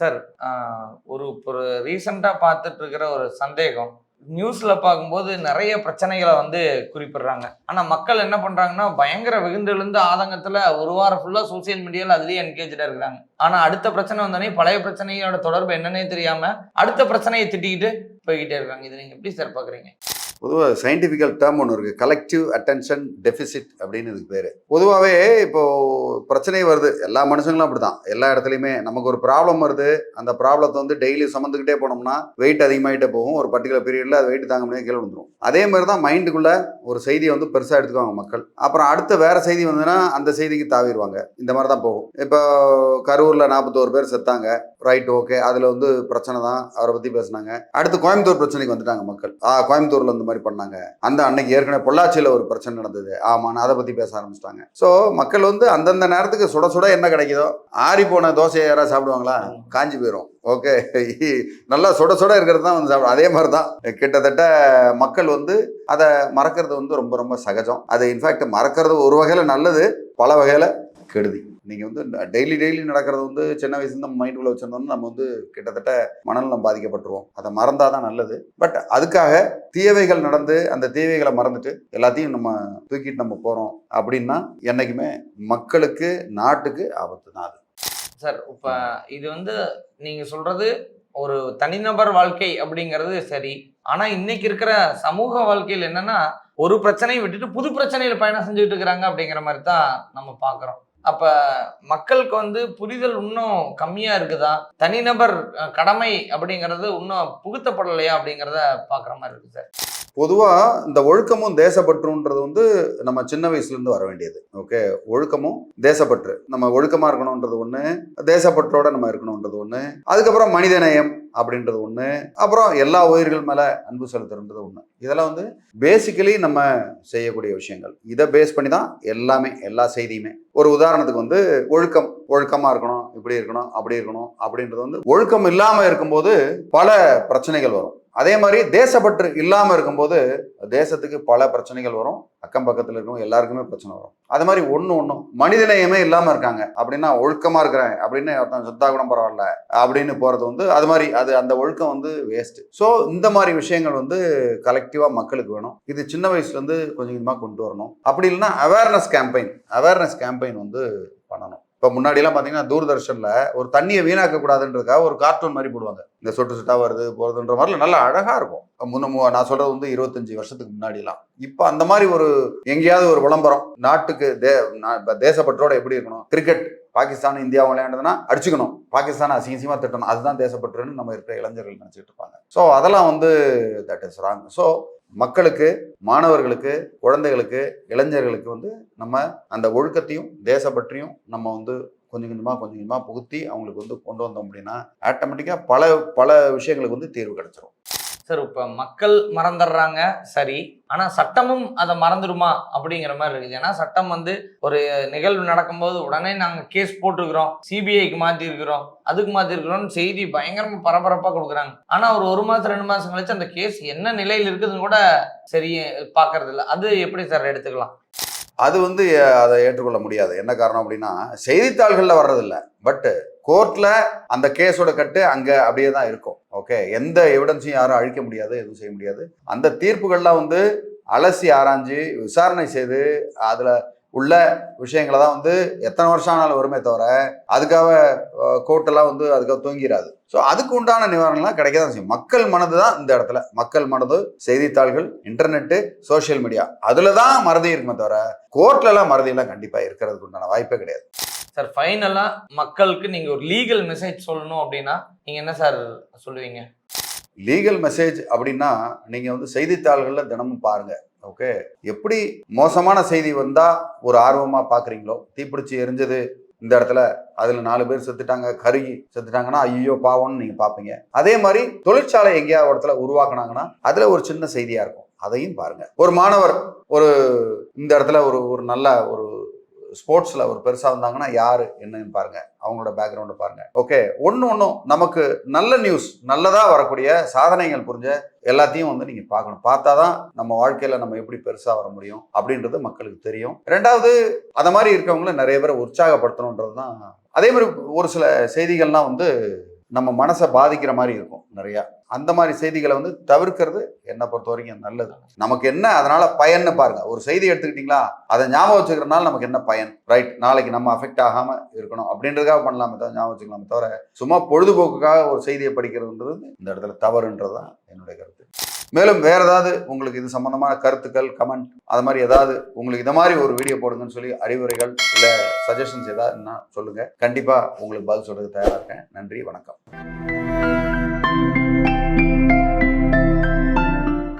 Sir ஒரு ஒரு ரீசெண்டாக பார்த்துட்டு இருக்கிற ஒரு சந்தேகம். நியூஸில் பார்க்கும்போது நிறைய பிரச்சனைகளை வந்து குறிப்பிடுறாங்க. ஆனால் மக்கள் என்ன பண்ணுறாங்கன்னா பயங்கர விழுந்து ஆதங்கத்தில் ஒரு வாரம் ஃபுல்லாக சோசியல் மீடியாவில் அதுலேயே என்கேஜாக இருக்கிறாங்க. ஆனால் அடுத்த பிரச்சனை வந்தோடனே பழைய பிரச்சனையோட தொடர்பு என்னன்னே தெரியாமல் அடுத்த பிரச்சனையை திட்டிக்கிட்டு போய்கிட்டே இருக்காங்க. இது நீங்கள் எப்படி சார் பார்க்குறீங்க? பொதுவாக சயின்டிஃபிக்கல் டேர்ம் ஒன்று இருக்குது கலெக்டிவ் அட்டென்ஷன் டெஃபிசிட் அப்படின்னு இதுக்கு பேர். பொதுவாகவே இப்போது பிரச்சனை வருது. எல்லா மனுஷங்களும் அப்படி தான் எல்லா இடத்துலையுமே நமக்கு ஒரு ப்ராப்ளம் வருது. அந்த ப்ராப்ளத்தை வந்து டெய்லி சுமந்துக்கிட்டே போனோம்னா வெயிட் அதிகமாகிட்டே போகும். ஒரு பர்டிகுலர் பீரியடில் அது வெயிட் தாங்க முடியாது. கீழே வந்துடும் அதே மாதிரி தான் மைண்டுக்குள்ளே ஒரு செய்தியை வந்து பெருசாக எடுத்துக்குவாங்க மக்கள். அப்புறம் அடுத்த வேறு செய்தி வந்ததுன்னா அந்த செய்திக்கு தாவிடுவாங்க. இந்த மாதிரி தான் போகும். இப்போ கரூரில் நாற்பத்தோரு பேர் செத்தாங்க. ரைட் ஓகே அதில் வந்து பிரச்சனை தான் அவரை பற்றி பேசுனாங்க. அடுத்து கோயம்புத்தூர் பிரச்சனைக்கு வந்துட்டாங்க மக்கள். ஆ கோயம்புத்தூரில் இந்த மாதிரி பண்ணாங்க. அந்த அன்னைக்கு ஏற்கனவே பொள்ளாச்சியில் ஒரு பிரச்சனை நடந்தது. ஆமான்னு அதை பற்றி பேச ஆரம்பிச்சிட்டாங்க. ஸோ மக்கள் வந்து அந்தந்த நேரத்துக்கு சுட சுட என்ன கிடைக்குதோ ஆறி போன தோசையை யாராவது சாப்பிடுவாங்களா? காஞ்சி போயிடும் ஓகே நல்லா சுட சுட இருக்கிறது தான் வந்து சாப்பிடும். அதே மாதிரி தான் கிட்டத்தட்ட மக்கள் வந்து அதை மறக்கிறது வந்து ரொம்ப ரொம்ப சகஜம். அது இன்ஃபேக்ட் மறக்கிறது ஒரு வகையில் நல்லது பல வகையில் கெடுதி. நீங்கள் வந்து டெய்லி டெய்லி நடக்கிறது வந்து சின்ன வயசுலேருந்து நம்ம மைண்டுக்குள்ளே வச்சிருந்தோம்னா நம்ம வந்து கிட்டத்தட்ட மனநலம் பாதிக்கப்பட்டுருவோம். அதை மறந்தால் தான் நல்லது. பட் அதுக்காக தீவைகள் நடந்து அந்த தீவைகளை மறந்துட்டு எல்லாத்தையும் நம்ம தூக்கிட்டு நம்ம போகிறோம் அப்படின்னா என்றைக்குமே மக்களுக்கு நாட்டுக்கு ஆபத்து தான் அது. சார் இப்போ இது வந்து நீங்கள் சொல்கிறது ஒரு தனிநபர் வாழ்க்கை அப்படிங்கிறது சரி. ஆனா இன்னைக்கு இருக்கிற சமூக வாழ்க்கையில் என்னன்னா ஒரு பிரச்சனையை விட்டுட்டு புது பிரச்சனையில பயணம் செஞ்சுட்டு இருக்கிறாங்க அப்படிங்கிற மாதிரி தான் நம்ம பாக்குறோம். அப்ப மக்களுக்கு வந்து புரிதல் இன்னும் கம்மியா இருக்குதா? தனிநபர் கடமை அப்படிங்கிறது இன்னும் புகுத்தப்படலையா அப்படிங்கிறத பாக்குற மாதிரி இருக்கு சார். பொதுவாக இந்த ஒழுக்கமும் தேசப்பற்றுன்றது வந்து நம்ம சின்ன வயசுலேருந்து வர வேண்டியது. ஓகே ஒழுக்கமும் தேசப்பற்று. நம்ம ஒழுக்கமாக இருக்கணுன்றது ஒன்று தேசப்பற்றோட நம்ம இருக்கணுன்றது ஒன்று அதுக்கப்புறம் மனிதநேயம் அப்படின்றது ஒன்று அப்புறம் எல்லா உயிர்கள் மேலே அன்பு செலுத்துறது ஒன்று இதெல்லாம் வந்து பேசிக்கலி நம்ம செய்யக்கூடிய விஷயங்கள். இதை பேஸ் பண்ணி தான் எல்லாமே எல்லா செய்தியுமே. ஒரு உதாரணத்துக்கு வந்து ஒழுக்கம் ஒழுக்கமாக இருக்கணும் இப்படி இருக்கணும் அப்படி இருக்கணும் அப்படின்றது வந்து ஒழுக்கம் இல்லாமல் இருக்கும்போது பல பிரச்சனைகள் வரும். அதே மாதிரி தேசப்பற்று இல்லாமல் இருக்கும்போது தேசத்துக்கு பல பிரச்சனைகள் வரும். அக்கம் பக்கத்தில் இருக்கவங்க எல்லாருக்குமே பிரச்சனை வரும். அது மாதிரி ஒன்று ஒன்றும் மனிதநேயமே இல்லாமல் இருக்காங்க. அப்படின்னா ஒழுக்கமாக இருக்கிறேன் அப்படின்னு ஒருத்தன் சுத்தா கூட பரவாயில்ல அப்படின்னு போகிறது வந்து அது மாதிரி அது அந்த ஒழுக்கம் வந்து வேஸ்ட் ஸோ இந்த மாதிரி விஷயங்கள் வந்து கலெக்டிவாக மக்களுக்கு வேணும். இது சின்ன வயசுலேருந்து கொஞ்சம் கொஞ்சமாக கொண்டு வரணும். அப்படி இல்லைன்னா அவேர்னஸ் கேம்பெயின் அவேர்னஸ் கேம்பெயின் வந்து பண்ணணும். இப்போ முன்னாடிலாம் பார்த்தீங்கன்னா தூர்தர்ஷனில் ஒரு தண்ணியை வீணாக்க கூடாதுன்றதுக்காக ஒரு கார்ட்டூன் மாதிரி போடுவாங்க. இந்த சொட்டு சுட்டா வருது போகிறதுன்ற மாதிரிலாம் நல்லா அழகாக இருக்கும். முன்ன நான் சொல்கிறது வந்து இருபத்தஞ்சி வருஷத்துக்கு முன்னாடிலாம் இப்போ அந்த மாதிரி ஒரு எங்கேயாவது ஒரு விளம்பரம் நாட்டுக்கு தே நா- இப்ப தேசப்பற்றோட எப்படி இருக்கணும்? கிரிக்கெட் பாகிஸ்தான் இந்தியா விளையாண்டதுன்னா அடிச்சுக்கணும். பாகிஸ்தான் அசிங்கசியமாக திட்டணும். அதுதான் தேசப்பற்றுன்னு நம்ம இருக்கிற இளைஞர்கள் நினச்சிட்டு இருப்பாங்க. ஸோ அதெல்லாம் வந்து தட் இஸ் ராங் ஸோ மக்களுக்கு மாணவர்களுக்கு குழந்தைகளுக்கு இளைஞர்களுக்கு வந்து நம்ம அந்த ஒழுக்கத்தையும் தேசப்பற்றியும் நம்ம வந்து கொஞ்சம் கொஞ்சமாக கொஞ்சம் கொஞ்சமாக புகுத்தி அவங்களுக்கு வந்து கொண்டு வந்தோம் அப்படின்னா ஆட்டோமேட்டிக்காக பல பல விஷயங்களுக்கு வந்து தீர்வு கிடைச்சிரும். சார் இப்போ மக்கள் மறந்துடுறாங்க சரி. ஆனால் சட்டமும் அதை மறந்துடுமா அப்படிங்கிற மாதிரி இருக்குது. ஏன்னா சட்டம் வந்து ஒரு நிகழ்வு நடக்கும்போது உடனே நாங்கள் கேஸ் போட்டிருக்கிறோம் சிபிஐக்கு மாற்றிருக்கிறோம் அதுக்கு மாத்தி செய்தி பயங்கரமாக பரபரப்பாக கொடுக்குறாங்க. ஆனால் ஒரு ஒரு மாதம் ரெண்டு மாதம் கழிச்சு அந்த கேஸ் என்ன நிலையில் இருக்குதுன்னு கூட சரி பார்க்கறதில்ல. அது எப்படி சார் எடுத்துக்கலாம்? அது வந்து அதை ஏற்றுக்கொள்ள முடியாது. என்ன காரணம் அப்படின்னா செய்தித்தாள்களில் வர்றதில்ல. பட்டு கோர்ட்டில் அந்த கேஸோட கட்டு அங்கே அப்படியே தான் இருக்கும். ஓகே எந்த எவிடன்ஸையும் யாரும் அழிக்க முடியாது எதுவும் செய்ய முடியாது. அந்த தீர்ப்புகள்லாம் வந்து அலசி ஆராய்ஞ்சு விசாரணை செய்து அதில் உள்ள விஷயங்களை தான் வந்து எத்தனை வருஷம் ஆனாலும் வருமே தவிர அதுக்காக கோர்ட்டெல்லாம் வந்து அதுக்காக தூங்கிடாது ஸோ அதுக்கு உண்டான நிவாரணம்லாம் கிடைக்க தான் செய்யும். மக்கள் மனது தான் இந்த இடத்துல. மக்கள் மனது செய்தித்தாள்கள் இன்டர்நெட்டு சோஷியல் மீடியா அதில் தான் மறதி இருக்குமே தவிர கோர்ட்லலாம் மறதியெல்லாம் கண்டிப்பாக இருக்கிறதுக்கு உண்டான வாய்ப்பே கிடையாது. சார் ஃபைனலா மக்களுக்கு நீங்க ஒரு லீகல் மெசேஜ் சொல்லணும் அப்படின்னா நீங்க என்ன சார் சொல்லுவீங்க? லீகல் மெசேஜ் அப்படின்னா நீங்கள் வந்து செய்தித்தாள்களில் தினமும் பாருங்கள் ஓகே எப்படி மோசமான செய்தி வந்தால் ஒரு ஆர்வமாக பார்க்குறீங்களோ தீப்பிடிச்சு எரிஞ்சது இந்த இடத்துல. அதில் நாலு பேர் செத்துட்டாங்க கருகி செத்துட்டாங்கன்னா ஐயோ பாவம்னு நீங்கள் பார்ப்பீங்க அதே மாதிரி தொழிற்சாலை எங்கேயாவது இடத்துல உருவாக்குனாங்கன்னா அதில் ஒரு சின்ன செய்தியாக இருக்கும். அதையும் பாருங்க. ஒரு மாணவர் ஒரு இந்த இடத்துல ஒரு ஒரு நல்ல ஒரு ஸ்போர்ட்ஸில் ஒரு பெருசாக வந்தாங்கன்னா யார் என்னன்னு பாருங்கள் அவங்களோட பேக்ரவுண்டை பாருங்கள் ஓகே ஒன்று ஒன்றும் நமக்கு நல்ல நியூஸ் நல்லதாக வரக்கூடிய சாதனைகள் புரிஞ்ச எல்லாத்தையும் வந்து நீங்கள் பார்க்கணும். பார்த்தா தான் நம்ம வாழ்க்கையில் நம்ம எப்படி பெருசாக வர முடியும் அப்படின்றது மக்களுக்கு தெரியும். ரெண்டாவது அந்த மாதிரி இருக்கவங்கள நிறைய பேரை உற்சாகப்படுத்தணுன்றது தான். அதே மாதிரி ஒரு சில செய்திகள்லாம் வந்து நம்ம மனசை பாதிக்கிற மாதிரி இருக்கும் நிறையா. அந்த மாதிரி செய்திகளை வந்து தவிர்க்கிறது என்னை பொறுத்த வரைக்கும் நல்லது. நமக்கு என்ன அதனால பயன்னு பாருங்க. ஒரு செய்தி எடுத்துக்கிட்டீங்களா அதை ஞாபகம் வச்சுக்கிறனால நமக்கு என்ன பயன்? ரைட் நாளைக்கு நம்ம அஃபெக்ட் ஆகாம இருக்கணும். அப்படின்றதுக்காக பண்ணலாமே தவிர ஞாபகம் வச்சுக்கலாமே தவிர சும்மா பொழுதுபோக்குக்காக ஒரு செய்தியை படிக்கிறதுன்றது இந்த இடத்துல தவறுன்றது தான் என்னுடைய கருத்து. மேலும் வேற ஏதாவது உங்களுக்கு இது சம்பந்தமான கருத்துக்கள் கமெண்ட் அது மாதிரி ஏதாவது உங்களுக்கு இந்த மாதிரி ஒரு வீடியோ போடுங்கன்னு சொல்லி அறிவுரைகள் இல்லை சஜஷன்ஸ் ஏதாவதுன்னா சொல்லுங்க. கண்டிப்பா உங்களுக்கு பதில் சொல்கிறது தயாரா இருக்கேன். நன்றி வணக்கம்.